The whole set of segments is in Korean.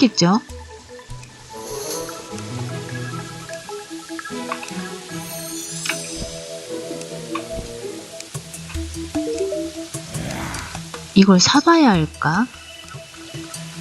싫겠죠? 이걸 사봐야 할까?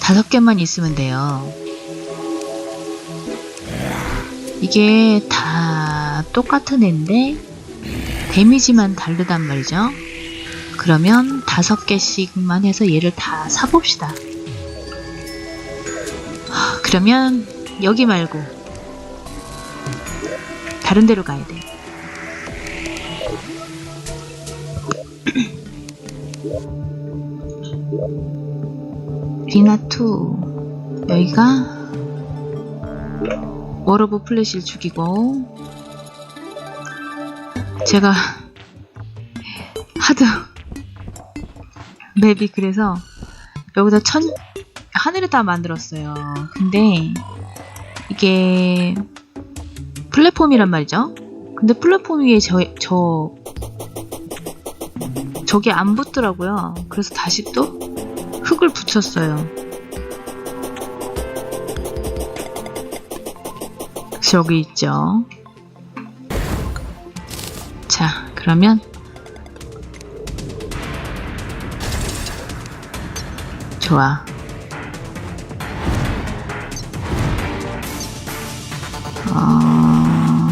다섯 개만 있으면 돼요. 이게 다 똑같은 애인데 데미지만 다르단 말이죠. 그러면 다섯 개씩만 해서 얘를 다 사봅시다. 하, 그러면 여기 말고 다른 데로 가야 돼. 리나2 여기가 워러브 플래시를 죽이고 제가 하도 맵이 그래서 여기다 천 하늘에다 만들었어요. 근데 이게 플랫폼이란 말이죠. 근데 플랫폼 위에 저, 저 저게 안 붙더라고요. 그래서 다시 또 흙을 붙였어요. 저기 있죠. 자, 그러면 좋아. 어...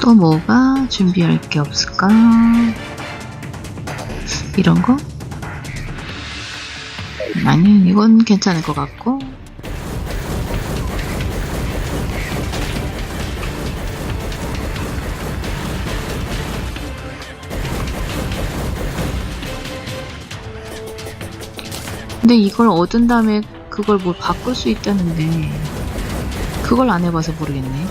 또 뭐가 준비할 게 없을까? 이런 거? 아니, 이건 괜찮을 것 같고. 근데 이걸 얻은 다음에 그걸 뭐 바꿀 수 있다는데 그걸 안 해봐서 모르겠네.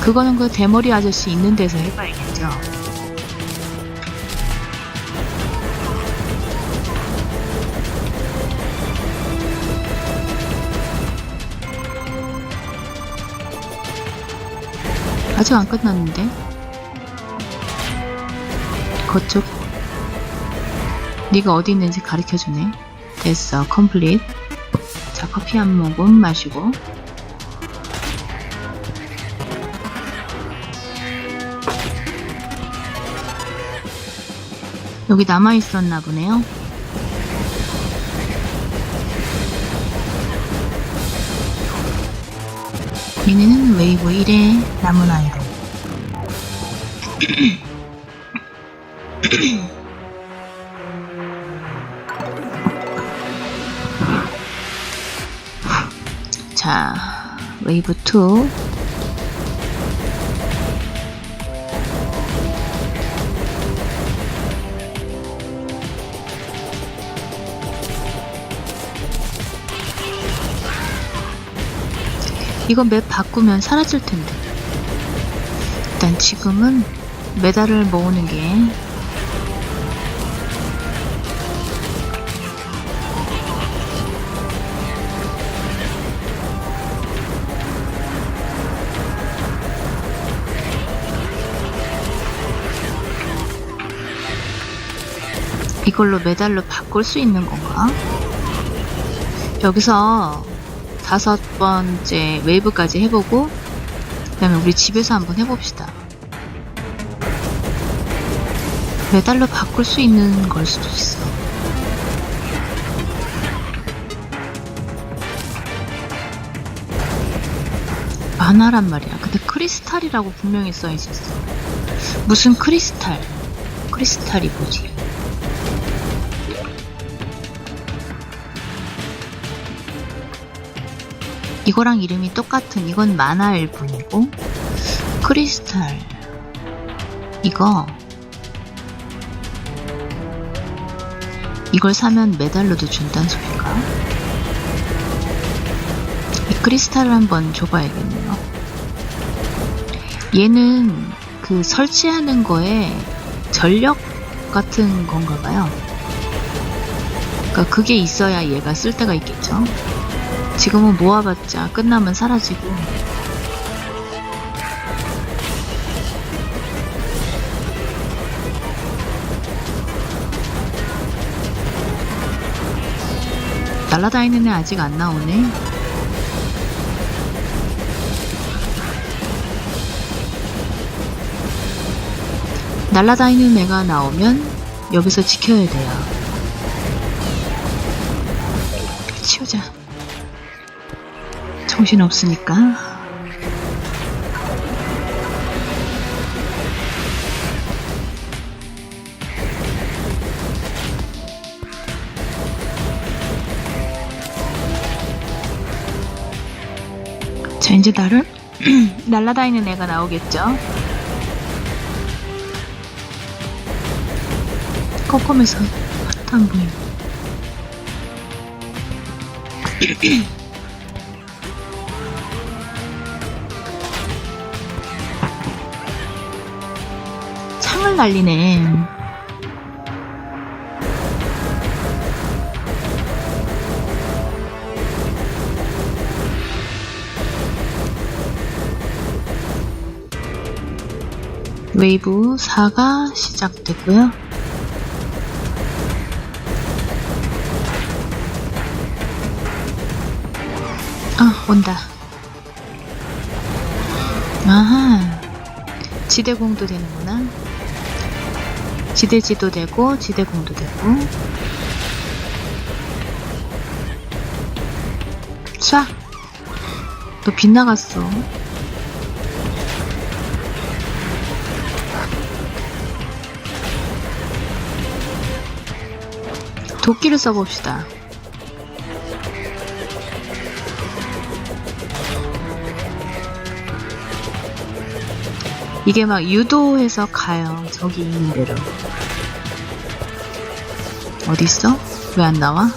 그거는 그 대머리 아저씨 있는 데서 해봐야겠죠. 아직 안 끝났는데? 거쪽 네가 어디 있는지 가르쳐주네. 됐어, 컴플릿. 자, 커피 한 모금 마시고. 여기 남아있었나 보네요. 얘네는 웨이브 1의 남은 아이들. 자, 웨이브 2. 이건 맵 바꾸면 사라질 텐데. 일단 지금은 메달을 모으는 게 이걸로 메달로 바꿀 수 있는 건가? 여기서 다섯 번째 웨이브까지 해보고 그 다음에 우리 집에서 한번 해봅시다. 메달로 바꿀 수 있는 걸 수도 있어. 만화란 말이야. 근데 크리스탈이라고 분명히 써 있었어. 무슨 크리스탈? 크리스탈이 뭐지? 이거랑 이름이 똑같은 이건 만화일 뿐이고 크리스탈 이거 이걸 사면 메달로도 준다는 소리인가? 이 크리스탈을 한번 줘봐야겠네요. 얘는 그 설치하는 거에 전력 같은 건가 봐요. 그러니까 그게 있어야 얘가 쓸 데가 있겠죠. 지금은 모아봤자 끝나면 사라지고 날라다니는 애 아직 안 나오네. 날라다니는 애가 나오면 여기서 지켜야 돼요. 정신 없으니까. 자, 이제 나를 날라다니는 애가 나오겠죠? 껌껌해서 하나도 안 보여. 날리네. 웨이브 4가 시작되고요. 아, 온다. 아하. 지대공도 되는구나. 지대지도 되고, 지대공도 되고. 쏴! 너 빗나갔어. 도끼를 써봅시다. 이게 막 유도해서 가요. 저기 있는 대로. 어딨어? 왜 안 나와?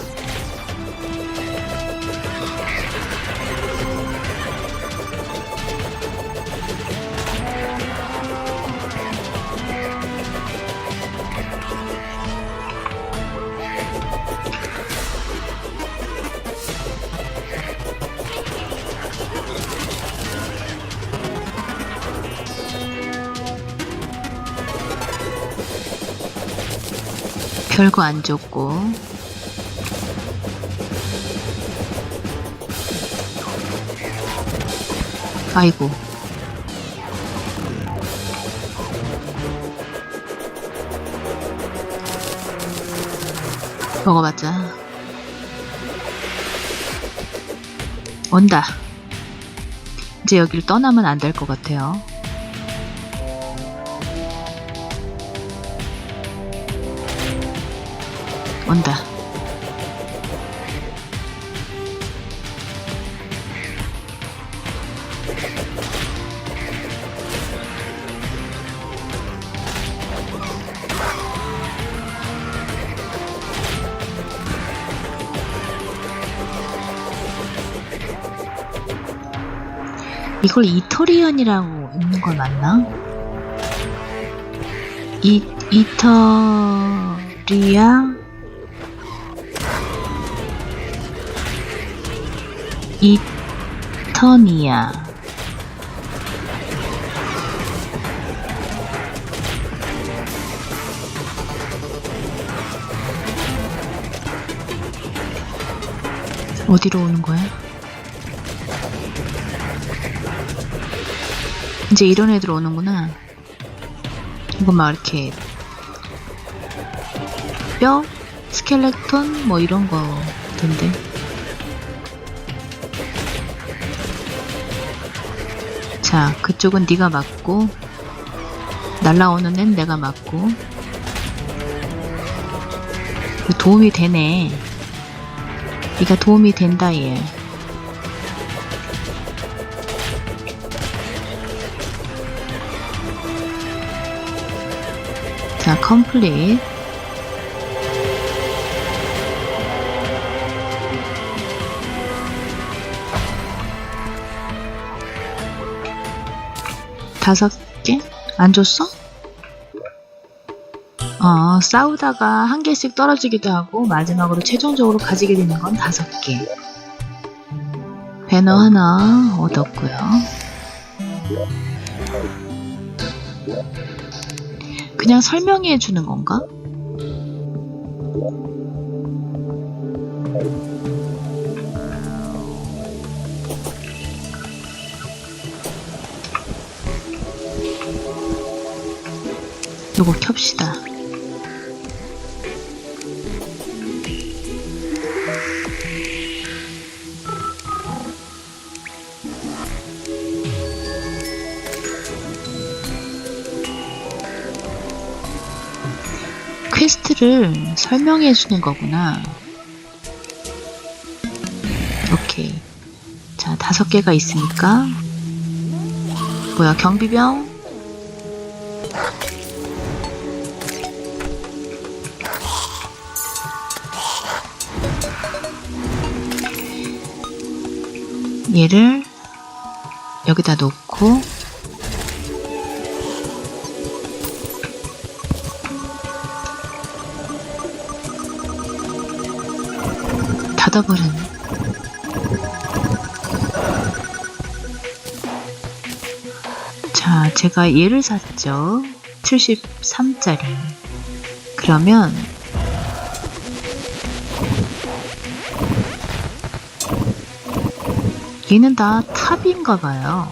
별거 안 줬고. 아이고. 먹어봤자. 온다. 이제 여기를 떠나면 안 될 것 같아요. 온다. 이걸 이터리안이라고 읽는 거 맞나? 이, 이터리아 이터니아 어디로 오는 거야? 이제 이런 애들 오는구나. 이거 막 이렇게 뼈, 스켈레톤 뭐 이런 거던데. 자, 그쪽은 네가 맞고 날라오는 앤 내가 맞고 도움이 되네. 네가 도움이 된다 얘. 자, 컴플릿. 다섯 개? 안 줬어? 어, 싸우다가 한 개씩 떨어지기도 하고 마지막으로 최종적으로 가지게 되는 건 다섯 개. 배너 하나 얻었고요. 그냥 설명해 주는 건가? 요거 켭시다. 퀘스트를 설명해 주는 거구나. 오케이. 자, 다섯 개가 있으니까. 뭐야, 경비병? 얘를 여기다 놓고 닫아버리네. 자, 제가 얘를 샀죠. 73짜리. 그러면 얘는 다 탑인가 봐요.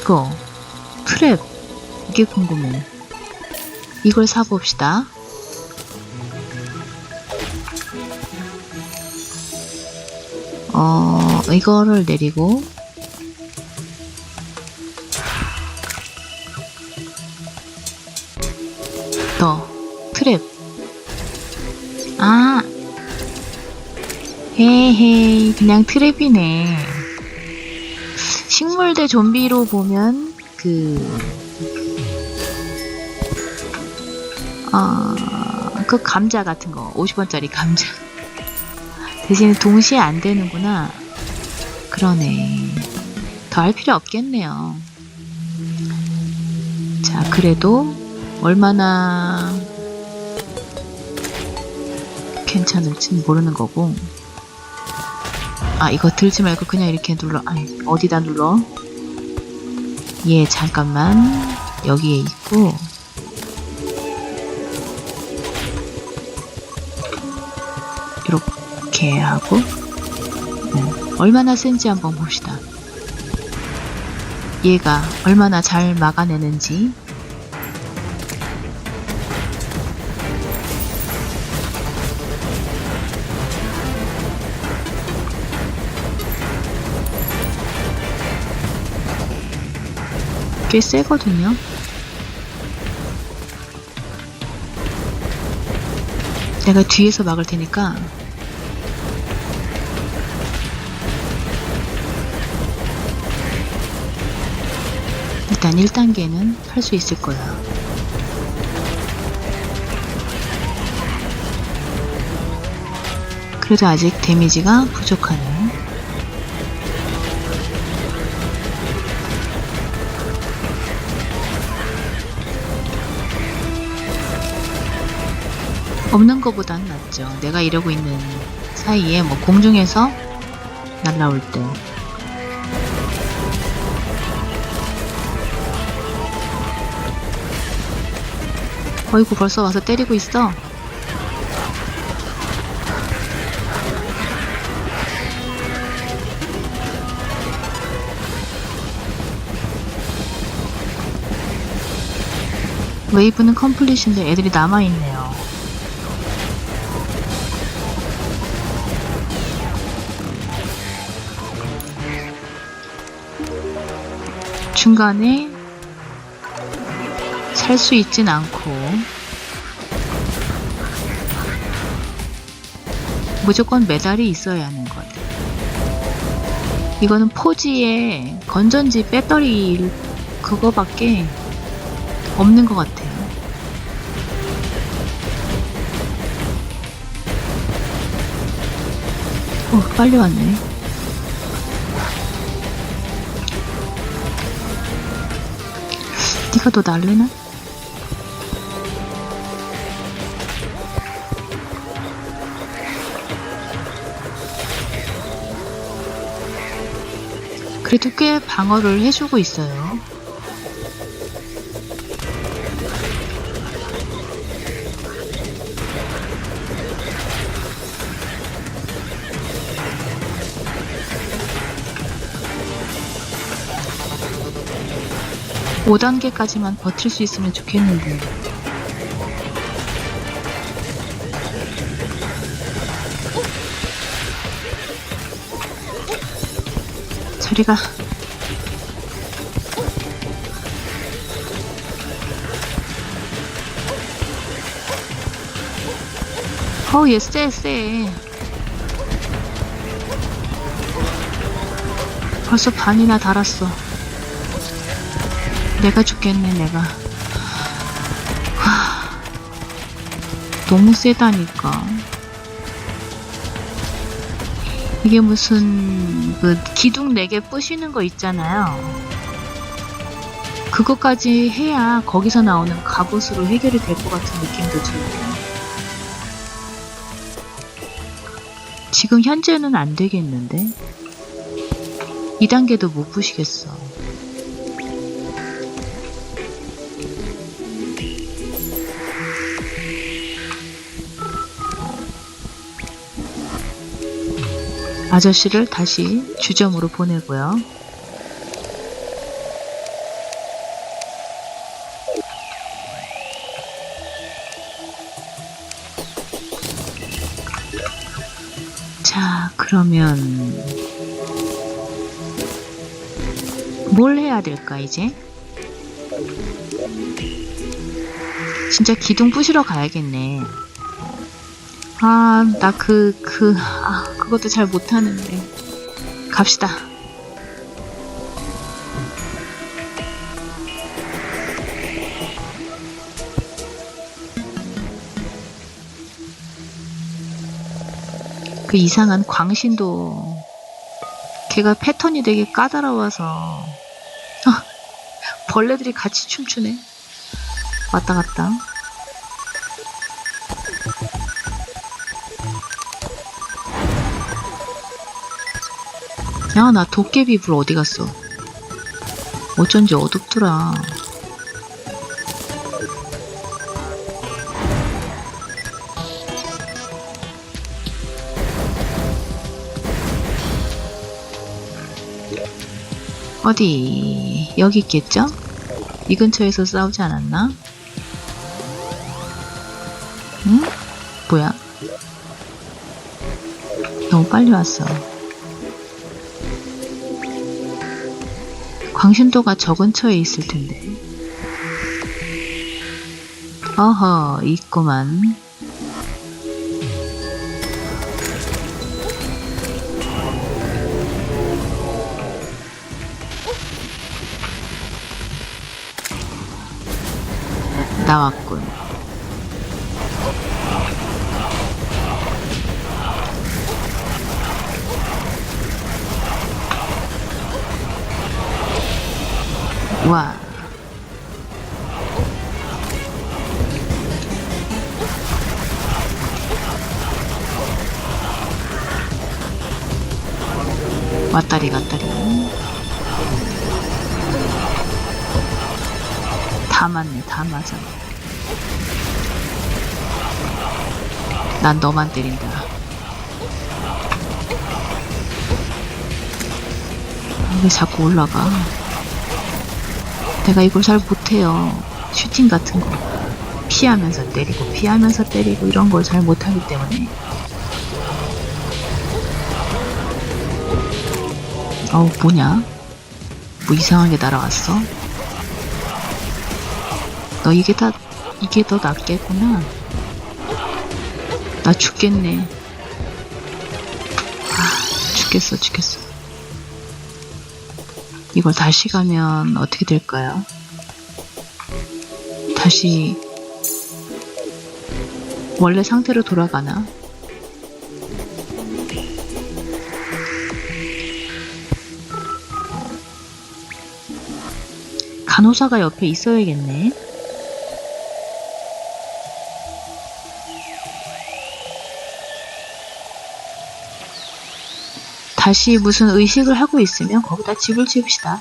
이거 트랩 이게 궁금해. 이걸 사봅시다. 어, 이거를 내리고 더 트랩 헤헤 그냥 트랩이네 식물 대 좀비로 보면 그 아, 그 감자 같은 거 50원짜리 감자 대신에 동시에 안 되는구나. 그러네. 더 할 필요 없겠네요. 자, 그래도 얼마나 괜찮을지는 모르는 거고. 아, 이거 들지 말고 그냥 이렇게 눌러. 아니, 어디다 눌러? 얘 잠깐만 여기에 있고 이렇게 하고 음, 얼마나 센지 한번 봅시다. 얘가 얼마나 잘 막아내는지 꽤 세거든요. 내가 뒤에서 막을 테니까 일단 1단계는 할 수 있을 거야. 그래도 아직 데미지가 부족하네. 없는 것보단 낫죠. 내가 이러고 있는 사이에 뭐 공중에서 날라올 때 어이구 벌써 와서 때리고 있어. 웨이브는 컴플릿인데 애들이 남아있네요. 중간에 살 수 있진 않고 무조건 메달이 있어야 하는 것. 이거는 포지에 건전지 배터리 그거밖에 없는 것 같아요. 어, 빨리 왔네. 네가 더 날래나? 그래도 꽤 방어를 해주고 있어요. 5단계까지만 버틸 수 있으면 좋겠는데. 저리가. 어우, 얘 쎄, 쎄. 벌써 반이나 달았어. 내가 죽겠네, 내가. 하, 너무 세다니까. 이게 무슨, 그, 기둥 4개 부시는 거 있잖아요. 그것까지 해야 거기서 나오는 갑옷으로 해결이 될 것 같은 느낌도 들고. 지금 현재는 안 되겠는데? 2단계도 못 부시겠어. 아저씨를 다시 주점으로 보내고요. 자, 그러면 뭘 해야 될까 이제? 진짜 기둥 부시러 가야겠네. 아, 나 그, 그, 아, 그것도 잘 못하는데. 갑시다. 그 이상한 광신도 걔가 패턴이 되게 까다로워서 아, 벌레들이 같이 춤추네. 왔다 갔다. 야, 나 도깨비 불 어디 갔어? 어쩐지 어둡더라. 어디, 여기 있겠죠? 이 근처에서 싸우지 않았나? 응? 뭐야? 너무 빨리 왔어. 광신도가 저 근처에 있을 텐데. 어허, 있구만. 나왔군. 와. 왔다리 갔다리. 다 맞네, 다 맞아. 난 너만 때린다. 아, 왜 자꾸 올라가? 내가 이걸 잘 못해요. 슈팅 같은 거. 피하면서 때리고, 피하면서 때리고, 이런 걸 잘 못하기 때문에. 어우, 뭐냐? 뭐 이상하게 날아왔어? 너 이게 다, 이게 더 낫겠구나. 나 죽겠네. 아, 죽겠어, 죽겠어. 이걸 다시 가면 어떻게 될까요? 다시 원래 상태로 돌아가나? 간호사가 옆에 있어야겠네. 다시 무슨 의식을 하고 있으면 거기다 집을 지읍시다.